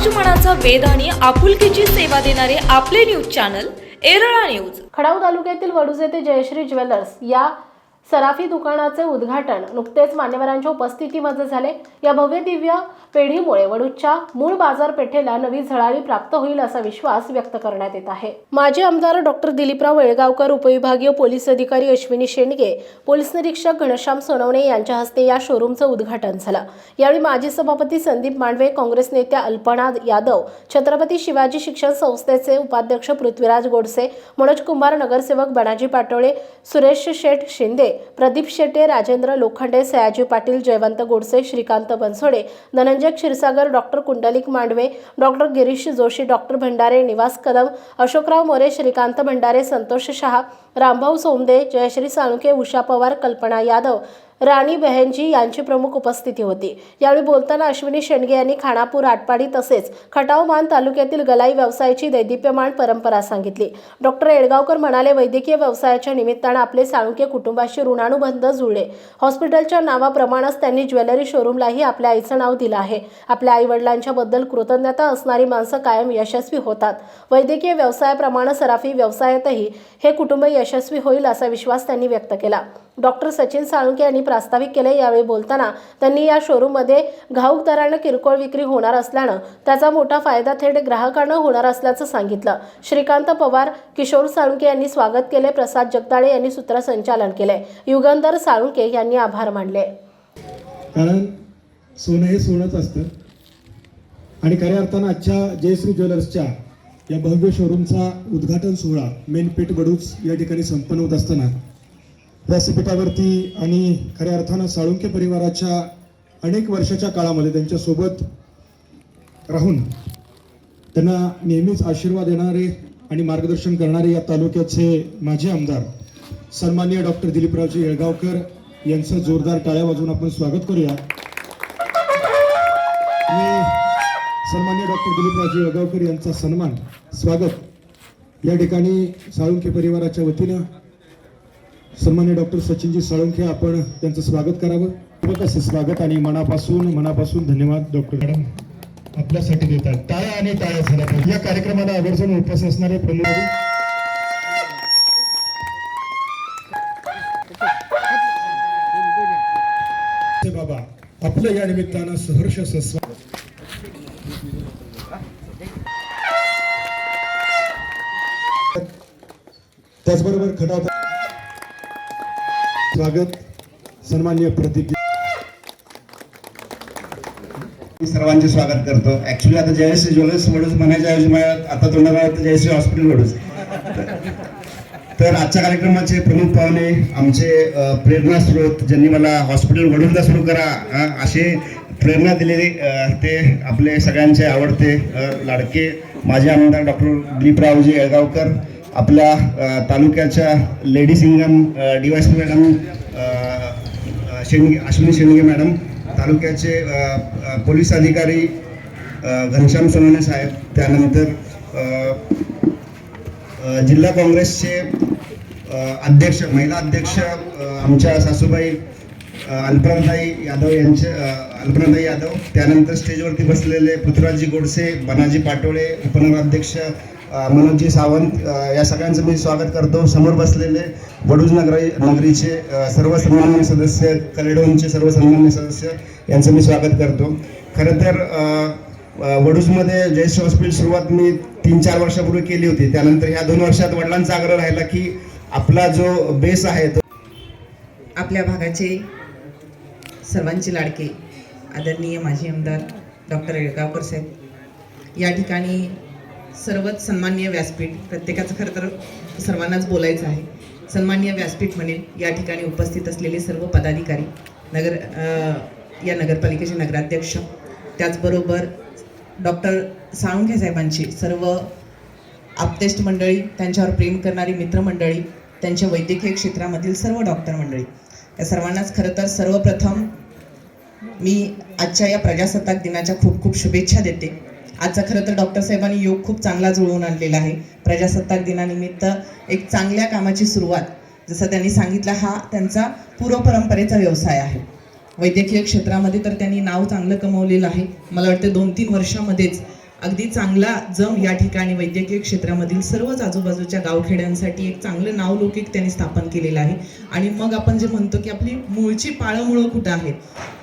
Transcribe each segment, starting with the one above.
समाज मनाचा वेध आणि आपुलकीची सेवा देणारे आपले न्यूज चॅनल एरळा न्यूज खडाव तालुक्यातील वडूज येथे जयश्री ज्वेलर्स या सराफी दुकानाचे उद्घाटन नुकतेच मान्यवरांच्या उपस्थितीमध्ये झाले. या भव्य दिव्य पेढीमुळे वडूच्या मूळ बाजारपेठेला नवी झळाळी प्राप्त होईल असा विश्वास व्यक्त करण्यात येत आहे. माजी आमदार डॉक्टर दिलीपराव वेळगावकर उपविभागीय पोलीस अधिकारी अश्विनी शेंडगे पोलीस निरीक्षक घनश्याम सोनवणे यांच्या हस्ते या शोरूमचं उद्घाटन झालं. यावेळी माजी सभापती संदीप मांडवे काँग्रेस नेत्या अल्पना यादव छत्रपती शिवाजी शिक्षण संस्थेचे उपाध्यक्ष पृथ्वीराज गोडसे मनोज कुंभार नगरसेवक Banaji Patole Suresh Sheth Shinde Pradeep Shete Rajendra Lokhande Sayaji Patil Jaywant Godse Shrikant Bansode Dhananjay Kshirsagar doctor Kundlik Mandve doctor Girish Joshi doctor Bhandare Niwas Kadam Ashokrao More Shrikant Bhandare Santosh Shah Rambhau Somde Jayashree Salunke Usha Pawar कल्पना यादव राणी बहनजी यांची प्रमुख उपस्थिती होती. यावेळी बोलताना अश्विनी शेंडगे यांनी खानापूर आटपाडी तसेच खटावमान तालुक्यातील गलाई व्यवसायाची दैदिप्यमान परंपरा सांगितली. डॉक्टर येडगावकर म्हणाले वैद्यकीय व्यवसायाच्या निमित्तानं आपले साळुंके कुटुंबाशी ऋणानुबंध जुळले. हॉस्पिटलच्या नावाप्रमाणेच त्यांनी ज्वेलरी शोरूमलाही आपल्या आईचं नाव दिलं आहे. आपल्या आईवडिलांच्या बद्दल कृतज्ञता असणारी माणसं कायम यशस्वी होतात. वैद्यकीय व्यवसायाप्रमाणे सराफी व्यवसायातही हे कुटुंब यशस्वी होईल असा विश्वास त्यांनी व्यक्त केला. डॉक्टर सचिन साळुंके यांनी प्रास्ताविक केले यावेळी बोलताना त्यांनी या शोरूममध्ये घाऊक दरानं किरकोळ विक्री होणार असल्यानं त्याचा मोठा फायदा थेट ग्राहकांना होणार असल्याचं सांगितलं. श्रीकांत पवार किशोर साळुंके यांनी स्वागत केले प्रसाद जगदाळे यांनी सूत्रसंचालन केले. युगंधर साळुंके यांनी आभार मानले. कारण सोनं हे सोनंच असतं. आणि खऱ्या अर्थानं आजच्या जयश्री ज्वेलर्सच्या या भव्य शोरूमचा उद्घाटन सोहळा मेन पेठ बडूच या ठिकाणी संपन्न होत असताना व्यासपीठावरती आणि खऱ्या अर्थानं साळुंके परिवाराच्या अनेक वर्षाच्या काळामध्ये त्यांच्यासोबत राहून त्यांना नेहमीच आशीर्वाद देणारे आणि मार्गदर्शन करणारे या तालुक्याचे माजी आमदार सन्माननीय डॉक्टर दिलीपरावजी येळगावकर यांचं जोरदार टाळ्या वाजवून आपण स्वागत करूया. आणि सन्मान्य डॉक्टर दिलीपरावजी येळगावकर यांचा सन्मान स्वागत या ठिकाणी साळुंखे परिवाराच्या वतीनं सन्मान्य डॉक्टर सचिनजी साळुंखे आपण त्यांचं स्वागत करावं. खूप असे स्वागत आणि मनापासून मनापासून धन्यवाद डॉक्टर. मॅडम आपल्यासाठी देतात. टाळ्या आणि टाळ्या झाल्या पाहिजे. या कार्यक्रमाला आवर्जून उपस्थित असणारे प्रमुख बाबा आपल्या या निमित्तानं सहर्ष सस्वा त्याचबरोबर खडा स्वागत सन्मान्य प्रतीक मी सर्वांचे स्वागत करतो. ऍक्च्युली आता जयश्री ज्वेलर्स वडूज म्हणायच्या ऐवजी मला आता तोंडाला जयश्री हॉस्पिटल म्हणून. तर आजच्या कार्यक्रमाचे प्रमुख पाहुणे आमचे प्रेरणा स्रोत ज्यांनी मला हॉस्पिटल वडूजला सुरू करा असे प्रेरणा दिलेले ते आपले सगळ्यांचे आवडते लाडके माजी आमदार डॉक्टर दिलीपरावजी येळगावकर आपल्या तालुक्याच्या lady Singham D Y madam Shendge Ashwini Shendge madam तालुक्याचे पोलीस अधिकारी घनश्याम सोनवणे साहेब त्यानंतर जिल्हा काँग्रेसचे अध्यक्ष महिला अध्यक्ष आमच्या सासूबाई अल्पनाताई यादव यांचे अल्पनाताई यादव त्यानंतर स्टेजवरती बसलेले पृथ्वीराजी गोडसे बनाजी पाटोळे उपनगराध्यक्ष मनोजी सावंत या सगळ्यांचं मी स्वागत करतो. समोर बसलेले वडूज नगरी नगरीचे सर्व सन्मान्य सदस्य कलेडोनचे सर्व सन्मान्य सदस्य यांचं मी स्वागत करतो. खरं तर वडूजमध्ये जयश्री हॉस्पिटल सुरुवात मी तीन चार वर्षापूर्वी केली होती. त्यानंतर ह्या दोन वर्षात वडिलांचा आग्रह राहिला की आपला जो बेस आहे तो आपल्या भागाचे सर्वांचे लाडके आदरणीय माजी आमदार डॉक्टर येळगावकर साहेब. या ठिकाणी सर्वच सन्मान्य व्यासपीठ प्रत्येकाचं खरं तर सर्वांनाच बोलायचं आहे. सन्मान्य व्यासपीठ म्हणेल या ठिकाणी उपस्थित असलेले सर्व पदाधिकारी नगर या नगरपालिकेचे नगराध्यक्ष त्याचबरोबर डॉक्टर साळुंखे साहेबांची सर्व आपतेष्ट मंडळी त्यांच्यावर प्रेम करणारी मित्रमंडळी त्यांच्या वैद्यकीय क्षेत्रामधील सर्व डॉक्टर मंडळी. या सर्वांनाच खरं तर सर्वप्रथम मी आजच्या या प्रजासत्ताक दिनाच्या खूप खूप शुभेच्छा देते. आजचा खरं तर डॉक्टर साहेबांनी योग खूप चांगला जुळवून आणलेला आहे. प्रजासत्ताक दिनानिमित्त एक चांगल्या कामाची सुरुवात जसं त्यांनी सांगितलं हा त्यांचा पूर्वपरंपरेचा व्यवसाय आहे. वैद्यकीय क्षेत्रामध्ये तर त्यांनी नाव चांगलं कमवलेलं आहे. मला वाटतं दोन तीन वर्षामध्येच अगदी चांगला जम या ठिकाणी वैद्यकीय क्षेत्रामधील सर्वच आजूबाजूच्या गावखेड्यांसाठी एक चांगलं नावलौकिक त्यांनी स्थापन केलेलं आहे. आणि मग आपण जे म्हणतो की आपली मूळची पाळंमुळं कुठं आहेत?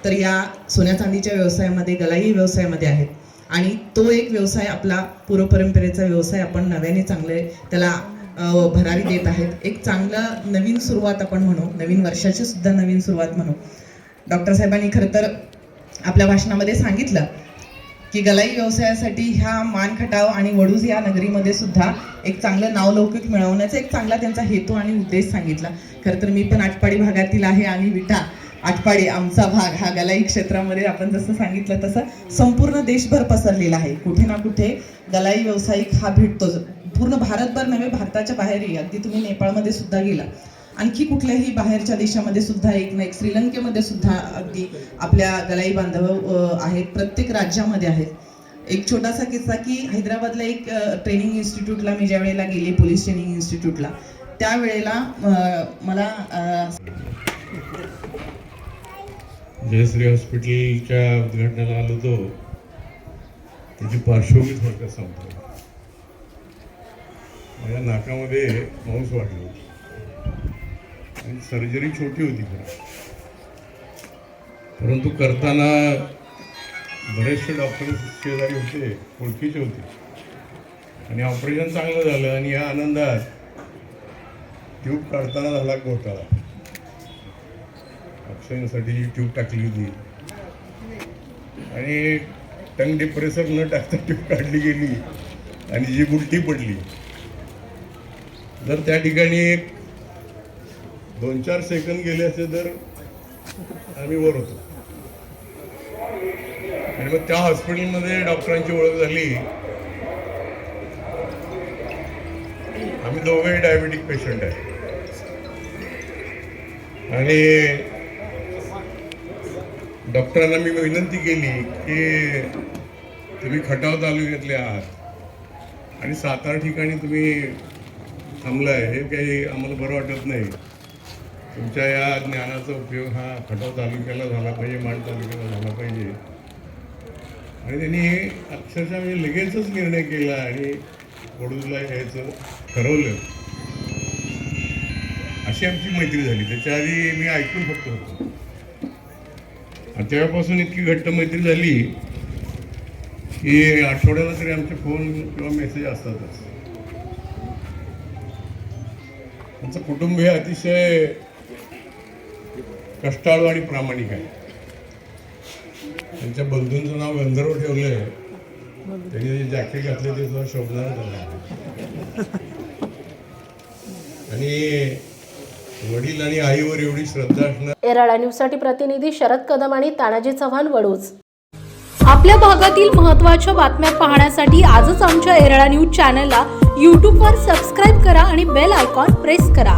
तर या सोन्या चांदीच्या व्यवसायामध्ये गलाई व्यवसायामध्ये आहेत. आणि तो एक व्यवसाय आपला पूर्वपरंपरेचा व्यवसाय आपण नव्याने चांगले त्याला भरारी देत आहेत. एक चांगला नवीन सुरुवात आपण म्हणू नवीन वर्षाची सुद्धा नवीन सुरुवात म्हणू. डॉक्टर साहेबांनी खरं तर आपल्या भाषणामध्ये सांगितलं की गलाई व्यवसायासाठी ह्या मानखटाव आणि वडूज या नगरीमध्ये सुद्धा एक चांगलं नावलौकिक मिळवण्याचा एक चांगला त्यांचा हेतू आणि उद्देश सांगितला. खरं तर मी पण आटपाडी भागातील आहे आणि विटा आटपाडी आमचा भाग हा गलाई क्षेत्रामध्ये आपण जसं सांगितलं तसं संपूर्ण देशभर पसरलेला आहे. कुठे ना कुठे गलाई व्यावसायिक हा भेटतो पूर्ण भारतभर नव्हे भारताच्या बाहेरही. अगदी तुम्ही नेपाळमध्ये सुद्धा गेला. आणखी कुठल्याही बाहेरच्या देशामध्ये सुद्धा एक ना एक श्रीलंकेमध्ये सुद्धा अगदी आपल्या गलाई बांधव आहेत. प्रत्येक राज्यामध्ये आहेत. एक छोटासा किस्सा की हैदराबादला एक ट्रेनिंग इन्स्टिट्यूटला मी ज्या वेळेला गेली पोलीस ट्रेनिंग इन्स्टिट्यूटला त्यावेळेला मला जयश्री हॉस्पिटलच्या उद्घाटनाला आलो होतो. त्याची पार्श्वभूमी थोडक्यात सांगतो. माझ्या नाकामध्ये मांस वाढलं होतं. आणि सर्जरी छोटी होती खरं. परंतु करताना बरेचसे डॉक्टर शेजारी होते ओळखीचे होते. आणि ऑपरेशन चांगलं झालं आणि या आनंदात ट्यूब काढताना झाला घोटाळा. ऑक्सिजनसाठी ट्यूब टाकली होती. आणि टंग डिप्रेसर न टाकता ट्यूब काढली गेली आणि जी उलटी पडली. जर त्या ठिकाणी एक दोन चार सेकंद गेले असते तर आम्ही वर होतो. आणि मग त्या हॉस्पिटलमध्ये डॉक्टरांची ओळख झाली. आम्ही दोघे डायबेटिक पेशंट आहे. आणि डॉक्टरांना मी विनंती केली की तुम्ही खटाव तालुक्यातले आहात आणि सात आठ ठिकाणी तुम्ही थांबलाय हे काही आम्हाला बरं वाटत नाही. तुमच्या या ज्ञानाचा उपयोग हा खटाव तालुक्याला झाला पाहिजे माण तालुक्याला झाला पाहिजे. आणि त्यांनी अक्षरशः म्हणजे लगेचच निर्णय केला आणि वडूजला यायचं ठरवलं. अशी आमची मैत्री झाली. त्याच्या आधी मी ऐकून फक्त होतो. तेव्हापासून इतकी घट्ट मैत्री झाली की आठवड्याला तरी आमचे फोन किंवा मेसेज असतातच. आमचं कुटुंब हे अतिशय कष्टाळू आणि प्रामाणिक आहे. त्यांच्या बंधूंचं नाव गंधर्व ठेवलं आहे त्यांनी जे जॅकेट घातले ते सुद्धा शोभणार झालं आणि वडील आणि आईवर एवढी श्रद्धा असणार. एराळा न्यूजसाठी प्रतिनिधी शरद कदम आणि तानाजी चव्हाण वडूज आपल्या भागातील महत्त्वाच्या बातम्या पाहण्यासाठी आजच आमच्या एरळा न्यूज चॅनलला यूट्यूबवर सबस्क्राईब करा आणि बेल आयकॉन प्रेस करा.